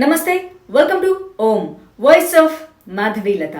నమస్తే welcome to Om voice of Madhavilatha.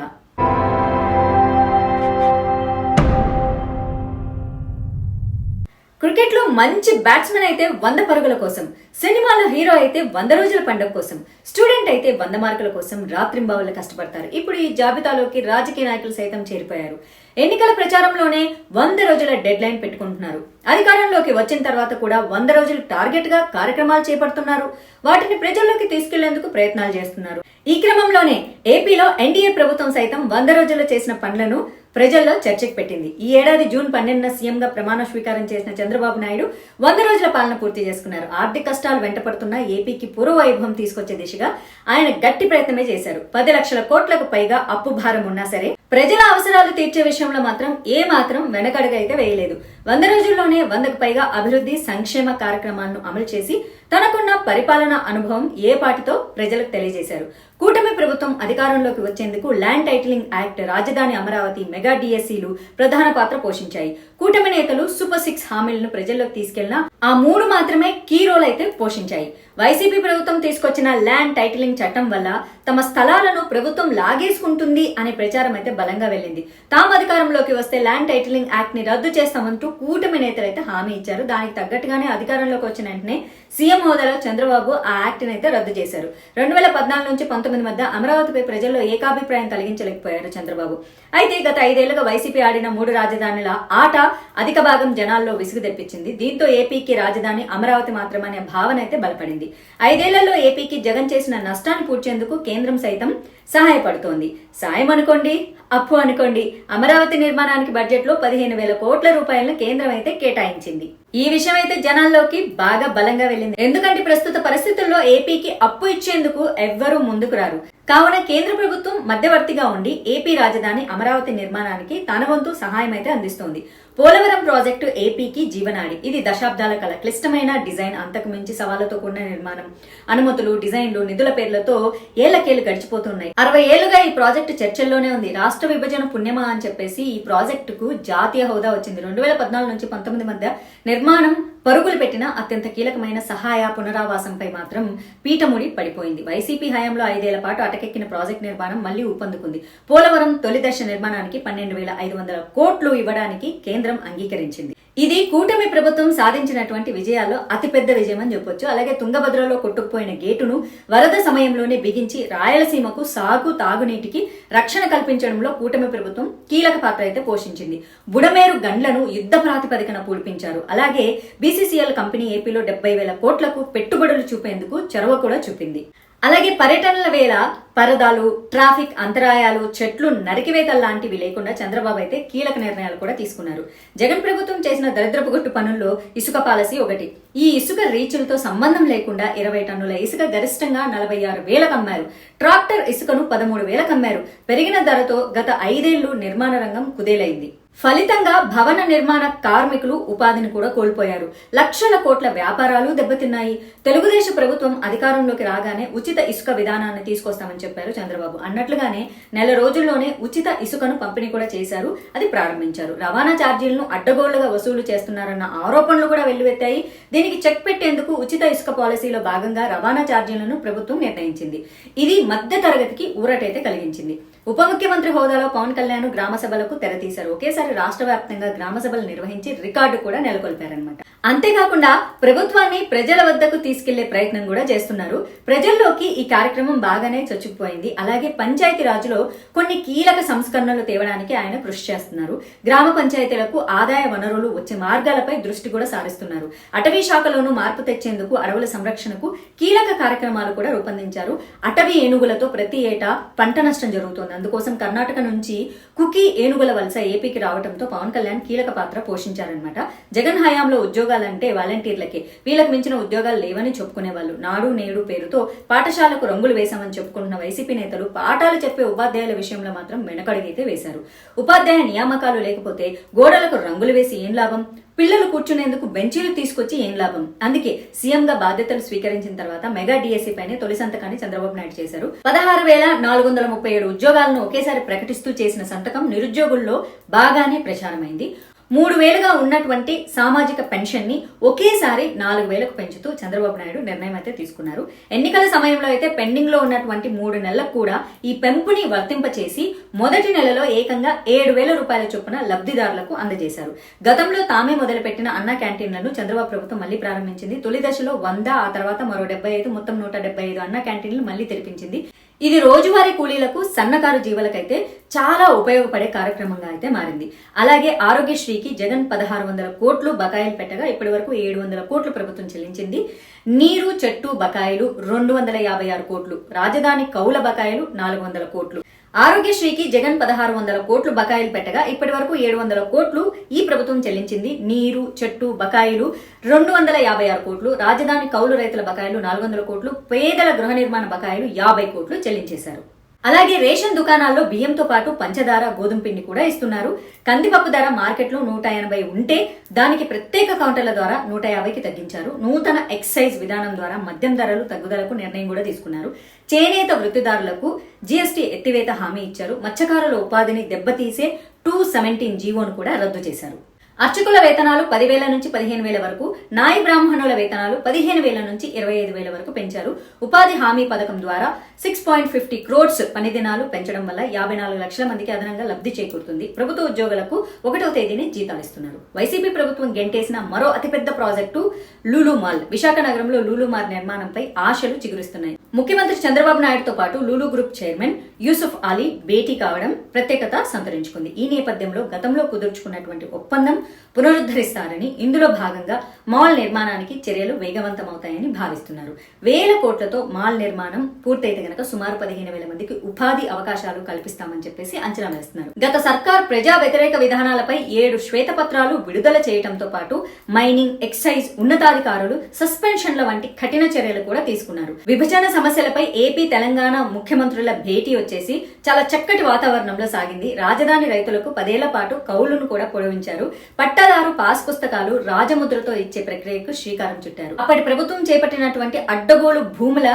క్రికెట్లో మంచి బ్యాట్స్మెన్ అయితే వంద పరుగుల కోసం సినిమాలో హీరో అయితే వంద రోజుల పండుగ కోసం స్టూడెంట్ అయితే వంద మార్కుల కోసం రాత్రింబావులు కష్టపడతారు. ఇప్పుడు ఈ జాబితాలోకి రాజకీయ నాయకులు సైతం చేరిపోయారు. ఎన్నికల ప్రచారంలోనే వంద రోజుల డెడ్ లైన్ పెట్టుకుంటున్నారు. అధికారంలోకి వచ్చిన తర్వాత కూడా వంద రోజులు టార్గెట్గా కార్యక్రమాలు చేపడుతున్నారు. వాటిని ప్రజల్లోకి తీసుకెళ్ళేందుకు ప్రయత్నాలు చేస్తున్నారు. ఈ క్రమంలోనే ఏపీలో ఎన్డీఏ ప్రభుత్వం సైతం వంద రోజుల్లో చేసిన పనులను ప్రజల్లో చర్చకు పెట్టింది. ఈ ఏడాది జూన్ పన్నెండున సీఎంగా ప్రమాణ స్వీకారం చేసిన చంద్రబాబు నాయుడు వంద రోజుల పాలన పూర్తి చేసుకున్నారు. ఆర్థిక కష్టాలు వెంటపడుతున్న ఏపీకి పూర్వ వైభవం తీసుకొచ్చే దిశగా ఆయన గట్టి ప్రయత్నమే చేశారు. పది లక్షల కోట్లకు పైగా అప్పు భారం ఉన్నా సరే ప్రజల అవసరాలు తీర్చే విషయంలో మాత్రం ఏ మాత్రం వెనకడుగు అయితే వేయలేదు. వంద రోజుల్లోనే వందకు పైగా అభివృద్ధి సంక్షేమ కార్యక్రమాలను అమలు చేసి తనకున్న పరిపాలన అనుభవం ఏ పాటితో ప్రజలకు తెలియజేశారు. కూటమి ప్రభుత్వం అధికారంలోకి వచ్చేందుకు ల్యాండ్ టైటిలింగ్ యాక్ట్ రాజధాని అమరావతి మెగా డిఎస్సీలు ప్రధాన పాత్ర పోషించాయి. కూటమి నేతలు సూపర్ సిక్స్ హామీలను ప్రజల్లోకి తీసుకెళ్ళిన ఆ మూడు మాత్రమే కీ రోల్ అయితే పోషించాయి. వైసీపీ ప్రభుత్వం తీసుకొచ్చిన ల్యాండ్ టైటిలింగ్ చట్టం వల్ల తమ స్థలాలను ప్రభుత్వం లాగేసుకుంటుంది అనే ప్రచారం అయితే బలంగా వెళ్ళింది. తాము అధికారంలోకి వస్తే ల్యాండ్ టైటిలింగ్ యాక్ట్ని రద్దు చేస్తామంటూ కూటమి నేతలు అయితే హామీ ఇచ్చారు. దానికి తగ్గట్టుగానే అధికారంలోకి వచ్చిన వెంటనే సీఎం హోదాలో చంద్రబాబు ఆ యాక్ట్ని అయితే రద్దు చేశారు. రెండు వేల పద్నాలుగు నుంచి పంతొమ్మిది మధ్య అమరావతిపై ప్రజల్లో ఏకాభిప్రాయం కలిగించలేకపోయారు చంద్రబాబు. అయితే గత ఐదేళ్ళుగా వైసీపీ ఆడిన మూడు రాజధానుల ఆట అధిక భాగం జనాల్లో విసుగు తెప్పించింది. దీంతో ఏపీకి రాజధాని అమరావతి మాత్రమనే భావన అయితే బలపడింది. ఐదేళ్ళలో ఏపీకి జగన్ చేసిన నష్టాన్ని పూడ్చేందుకు కేంద్రం సైతం సహాయపడుతోంది. సాయం అనుకోండి అప్పు అనుకోండి. అమరావతి నిర్మాణానికి బడ్జెట్లో పదిహేను వేల కోట్ల రూపాయలను కేంద్రం అయితే కేటాయించింది. ఈ విషయం అయితే జనాల్లోకి బాగా బలంగా వెళ్ళింది. ఎందుకంటే ప్రస్తుత పరిస్థితుల్లో ఏపీకి అప్పు ఇచ్చేందుకు ఎవ్వరూ ముందుకు రారు. కావున కేంద్ర ప్రభుత్వం మధ్యవర్తిగా ఉండి ఏపీ రాజధాని అమరావతి నిర్మాణానికి తన వంతు సహాయం అయితే అందిస్తోంది. పోలవరం ప్రాజెక్టు ఏపీకి జీవనాడి. ఇది దశాబ్దాల కల క్లిష్టమైన డిజైన్ అంతకు మించి సవాళ్ళతో కూడిన నిర్మాణం. అనుమతులు డిజైన్లు నిధుల పేర్లతో ఏళ్ళకేళ్ళు గడిచిపోతున్నాయి. అరవై ఏళ్ళుగా ఈ ప్రాజెక్టు చర్చల్లోనే ఉంది. రాష్ట్ర విభజన పుణ్యమా అని చెప్పేసి ఈ ప్రాజెక్టుకు జాతీయ హోదా వచ్చింది. రెండు వేల పద్నాలుగు నుంచి పంతొమ్మిది మధ్య నిర్మాణం నిర్మాణం పరుగులు పెట్టిన అత్యంత కీలకమైన సహాయ పునరావాసంపై మాత్రం పీఠముడి పడిపోయింది. వైసీపీ హయాంలో ఐదేళ్ళ పాటు అటకెక్కిన ప్రాజెక్ట్ నిర్మాణం మళ్ళీ ఊపందుకుంది. పోలవరం తొలి దశ నిర్మాణానికి పన్నెండు వేల ఐదు వందల కోట్లు ఇవ్వడానికి కేంద్రం అంగీకరించింది. ఇది కూటమి ప్రభుత్వం సాధించినటువంటి విజయాల్లో అతిపెద్ద విజయం అని చెప్పొచ్చు. అలాగే తుంగభద్రలో కొట్టుకుపోయిన గేటును వరద సమయంలోనే బిగించి రాయలసీమకు సాగు తాగునీటికి రక్షణ కల్పించడంలో కూటమి ప్రభుత్వం కీలక పాత్ర అయితే పోషించింది. బుడమేరు గండ్లను యుద్ధ ప్రాతిపదికన పూల్పించారు అలాగే బీసీసీఎల్ కంపెనీ ఏపీలో డెబ్బై వేల కోట్లకు పెట్టుబడులు చూపేందుకు చొరవ కూడా చూపింది. అలాగే పర్యటనల వేళ పరదాలు ట్రాఫిక్ అంతరాయాలు చెట్లు నరికివేతలు లాంటివి లేకుండా చంద్రబాబు అయితే కీలక నిర్ణయాలు కూడా తీసుకున్నారు. జగన్ ప్రభుత్వం చేసిన దరిద్రపు గొట్టు పనుల్లో ఇసుక పాలసీ ఒకటి. ఈ ఇసుక రీచులతో సంబంధం లేకుండా ఇరవై టన్నుల ఇసుక గరిష్టంగా నలభై ఆరు వేలకు అమ్మారు ట్రాక్టర్ ఇసుకను పదమూడు వేలకు అమ్మారు పెరిగిన ధరతో గత ఐదేళ్ళు నిర్మాణ రంగం కుదేలైంది. ఫలితంగా భవన నిర్మాణ కార్మికులు ఉపాధిని కూడా కోల్పోయారు. లక్షల కోట్ల వ్యాపారాలు దెబ్బతిన్నాయి. తెలుగుదేశం ప్రభుత్వం అధికారంలోకి రాగానే ఉచిత ఇసుక విధానాన్ని తీసుకొస్తామని చెప్పారు చంద్రబాబు. అన్నట్లుగానే నెల రోజుల్లోనే ఉచిత ఇసుకను పంపిణీ కూడా చేశారు. అది ప్రారంభించారు. రవాణా ఛార్జీలను అడ్డగోళ్ళుగా వసూలు చేస్తున్నారన్న ఆరోపణలు కూడా వెల్లువెత్తాయి. దీనికి చెక్ పెట్టేందుకు ఉచిత ఇసుక పాలసీలో భాగంగా రవాణా ఛార్జీలను ప్రభుత్వం నిర్ణయించింది. ఇది మధ్య తరగతికి ఊరటైతే కలిగించింది. ఉప ముఖ్యమంత్రి హోదాలో పవన్ కళ్యాణ్ గ్రామ సభలకు తెరతీశారు. ఒకేసారి రాష్ట్ర వ్యాప్తంగా గ్రామ సభలు నిర్వహించి రికార్డు కూడా నెలకొల్పారనమాట అంతేకాకుండా ప్రభుత్వాన్ని ప్రజల వద్దకు తీసుకెళ్ళే ప్రయత్నం కూడా చేస్తున్నారు. ప్రజల్లోకి ఈ కార్యక్రమం బాగానే చొచ్చుకుపోయింది. అలాగే పంచాయతీ రాజులో కొన్ని కీలక సంస్కరణలు తేవడానికి ఆయన కృషి చేస్తున్నారు. గ్రామ పంచాయతీలకు ఆదాయ వనరులు వచ్చే మార్గాలపై దృష్టి కూడా సారిస్తున్నారు. అటవీ శాఖలోనూ మార్పు తెచ్చేందుకు అడవుల సంరక్షణకు కీలక కార్యక్రమాలు కూడా రూపొందించారు. అటవీ ఏనుగులతో ప్రతి ఏటా పంట నష్టం జరుగుతుంది అందుకోసం కర్ణాటక నుంచి కుకీ ఏనుగుల వలస ఏపీకి రావడంతో పవన్ కళ్యాణ్ కీలక పాత్ర పోషించారనమాట జగన్ హయాంలో ఉద్యోగాలంటే వాలంటీర్లకే. వీళ్ళకి మించిన ఉద్యోగాలు లేవని చెప్పుకునేవాళ్ళు. నాడు నేడు పేరుతో పాఠశాలకు రంగులు వేశామని చెప్పుకుంటున్న వైసీపీ నేతలు పాఠాలు చెప్పే ఉపాధ్యాయుల విషయంలో మాత్రం వెనకడుగైతే వేశారు. ఉపాధ్యాయ నియామకాలు లేకపోతే గోడలకు రంగులు వేసి ఏం లాభం? పిల్లలు కూర్చునేందుకు బెంచీలు తీసుకొచ్చి ఏం లాభం? అందుకే సీఎంగా బాధ్యతలు స్వీకరించిన తర్వాత మెగా డిఎస్సీ పైన తొలి సంతకాన్ని చంద్రబాబు నాయుడు చేశారు. పదహారు వేల నాలుగు వందల ముప్పై ఏడు ఉద్యోగాలను ఒకేసారి ప్రకటిస్తూ చేసిన సంతకం నిరుద్యోగుల్లో బాగానే ప్రచారమైంది. మూడు వేలుగా ఉన్నటువంటి సామాజిక పెన్షన్ని ఒకేసారి నాలుగు వేలకు పెంచుతూ చంద్రబాబు నాయుడు నిర్ణయం అయితే తీసుకున్నారు. ఎన్నికల సమయంలో అయితే పెండింగ్లో ఉన్నటువంటి మూడు నెలలకు కూడా ఈ పెంపుని వర్తింపచేసి మొదటి నెలలో ఏకంగా ఏడు వేల రూపాయల చొప్పున లబ్ధిదారులకు అందజేశారు. గతంలో తామే మొదలుపెట్టిన అన్న క్యాంటీన్లను చంద్రబాబు ప్రభుత్వం మళ్ళీ ప్రారంభించింది. తొలి దశలో వంద ఆ తర్వాత మరో డెబ్బై ఐదు మొత్తం నూట డెబ్బై ఐదు అన్న క్యాంటీన్లు మళ్ళీ తెరిపించింది. ఇది రోజువారీ కూలీలకు సన్నకారు జీవులకైతే చాలా ఉపయోగపడే కార్యక్రమంగా అయితే మారింది. అలాగే ఆరోగ్యశ్రీకి జగన్ పదహారు వందల కోట్లు బకాయిలు పెట్టగా ఇప్పటి వరకు ఏడు వందల కోట్లు ప్రభుత్వం చెల్లించింది. నీరు చెట్టు బకాయిలు రెండు వందల యాభై ఆరు కోట్లు. రాజధాని కౌల బకాయిలు నాలుగు వందల కోట్లు. ఆరోగ్యశ్రీకి జగన్ పదహారు వందల కోట్లు బకాయిలు పెట్టగా ఇప్పటి వరకు ఏడు వందల కోట్లు ఈ ప్రభుత్వం చెల్లించింది. నీరు చెట్టు బకాయిలు రెండు వందల యాభై ఆరు కోట్లు రాజధాని కౌలు రైతుల బకాయిలు నాలుగు వందల కోట్లు పేదల గృహ నిర్మాణ బకాయిలు యాభై కోట్లు చెల్లించేశారు. అలాగే రేషన్ దుకాణాల్లో బియ్యంతో పాటు పంచదార గోధుమ పిండి కూడా ఇస్తున్నారు. కందిపప్పు ధర మార్కెట్లో నూట ఎనభై ఉంటే దానికి ప్రత్యేక కౌంటర్ల ద్వారా నూట యాభైకి తగ్గించారు. నూతన ఎక్సైజ్ విధానం ద్వారా మద్యం ధరలు తగ్గుదలకు నిర్ణయం కూడా తీసుకున్నారు. చేనేత వృత్తిదారులకు జీఎస్టీ ఎత్తివేత హామీ ఇచ్చారు. మత్స్యకారుల ఉపాధిని దెబ్బతీసే టూ సెవెంటీన్ జీవోను కూడా రద్దు చేశారు. అర్చకుల వేతనాలు పదివేల నుంచి పదిహేను వేల వరకు నాయి బ్రాహ్మణుల వేతనాలు పదిహేను వేల నుంచి ఇరవై ఐదు వేల వరకు పెంచారు. ఉపాధి హామీ పథకం ద్వారా సిక్స్ పాయింట్ ఫిఫ్టీ క్రోడ్స్ పని దినాలు పెంచడం వల్ల యాభై నాలుగు లక్షల మందికి అదనంగా లబ్ధి చేకూరుతుంది. ప్రభుత్వ ఉద్యోగులకు ఒకటవ తేదీని జీతాలు ఇస్తున్నారు. వైసీపీ ప్రభుత్వం గెంటేసిన మరో అతిపెద్ద ప్రాజెక్టు లూలు మాల్ విశాఖ నగరంలో లూలు మాల్ నిర్మాణంపై ఆశలు చిగురిస్తున్నాయి. ముఖ్యమంత్రి చంద్రబాబు నాయుడుతో పాటు లూలు గ్రూప్ చైర్మన్ యూసుఫ్ అలీ భేటీ కావడం ప్రత్యేకత సంతరించుకుంది. ఈ నేపథ్యంలో గతంలో కుదుర్చుకున్నటువంటి ఒప్పందం పునరుద్ధరిస్తారని ఇందులో భాగంగా మాల్ నిర్మాణానికి చర్యలు వేగవంతమవుతాయని భావిస్తున్నారు. వేల కోట్లతో మాల్ నిర్మాణం పూర్తయితే గనక సుమారు పదిహేను వేల మందికి ఉపాధి అవకాశాలు కల్పిస్తామని చెప్పేసి అంచనా వేస్తున్నారు. గత సర్కార్ ప్రజా వ్యతిరేక విధానాలపై ఏడు శ్వేతపత్రాలు విడుదల చేయడంతో పాటు మైనింగ్ ఎక్సైజ్ ఉన్నతాధికారులు సస్పెన్షన్ల వంటి కఠిన చర్యలు కూడా తీసుకున్నారు. విభజన సమస్యలపై ఏపీ తెలంగాణ ముఖ్యమంత్రుల భేటీ వచ్చేసి చాలా చక్కటి వాతావరణంలో సాగింది. రాజధాని రైతులకు పదేళ్ళ పాటు కౌలును కూడా పొడవించారు పట్టాదారు పాస్ పుస్తకాలు రాజముద్రతో ఇచ్చే ప్రక్రియకు శ్రీకారం చుట్టారు. అప్పటి ప్రభుత్వం చేపట్టినటువంటి అడ్డగోలు భూముల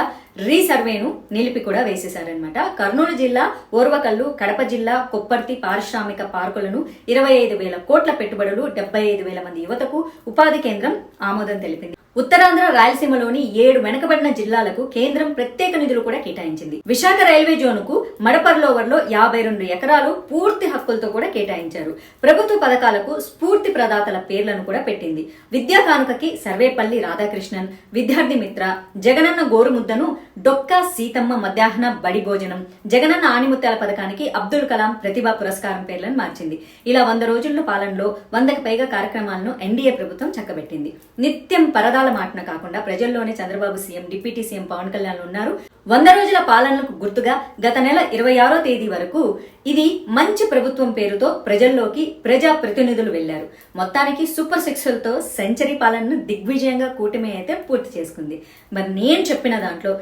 రీసర్వేను నిలిపి కూడా వేసేశారనమాట కర్నూలు జిల్లా ఓర్వకల్లు కడప జిల్లా కొప్పర్తి పారిశ్రామిక పార్కులను ఇరవై ఐదు వేల కోట్ల పెట్టుబడులు డెబ్బై ఐదు వేల మంది యువతకు ఉపాధి కేంద్రం ఆమోదం తెలిపింది. ఉత్తరాంధ్ర రాయలసీమలోని ఏడు వెనకబడిన జిల్లాలకు కేంద్రం ప్రత్యేక నిధులు కూడా కేటాయించింది. విశాఖ రైల్వే జోన్కు మడపర్లోవర్లో యాభై రెండు ఎకరాలు పూర్తి హక్కులతో కూడా కేటాయించారు. ప్రభుత్వ పథకాలకు స్ఫూర్తి ప్రదాతల పేర్లను కూడా పెట్టింది. విద్యా కానుకకి సర్వేపల్లి రాధాకృష్ణన్ విద్యార్థి మిత్ర జగనన్న గోరుముద్దను డొక్కా సీతమ్మ మధ్యాహ్న బడి భోజనం జగనన్న ఆణిముత్యాల పథకానికి అబ్దుల్ కలాం ప్రతిభా పురస్కారం పేర్లను మార్చింది. ఇలా వంద రోజుల్లో పాలనలో వందకు పైగా కార్యక్రమాలను ఎన్డీఏ ప్రభుత్వం చక్కబెట్టింది. నిత్యం పరదాల మాటన కాకుండా ప్రజల్లోనే Chandrababu CM deputy CM Pawan Kalyan ఉన్నారు. వంద రోజుల పాలనకు గుర్తుగా గత నెల ఇరవై ఆరో తేదీ వరకు ఇది మంచి ప్రభుత్వం పేరుతో ప్రజల్లోకి ప్రజా ప్రతినిధులు వెళ్ళారు మొత్తానికి సూపర్ సిక్స్లతో సెంచరీ పాలనను దిగ్విజయంగా కూటమి అయితే పూర్తి చేసుకుంది. మరి నేను చెప్పిన దాంట్లో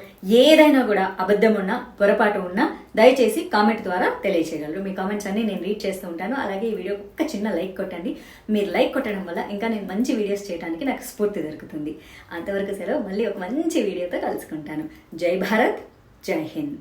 ఏదైనా కూడా అబద్ధం ఉన్నా పొరపాటు ఉన్నా దయచేసి కామెంట్ ద్వారా తెలియచేయగలరు. మీ కామెంట్స్ అన్ని నేను రీడ్ చేస్తూ ఉంటాను. అలాగే ఈ వీడియో ఒక్క చిన్న లైక్ కొట్టండి. మీరు లైక్ కొట్టడం వల్ల ఇంకా నేను మంచి వీడియోస్ చేయడానికి నాకు స్ఫూర్తి దొరుకుతుంది. అంతవరకు సెలవు. మళ్ళీ ఒక మంచి వీడియోతో కలుసుకుంటాను. జై భారత్. జై హింద్.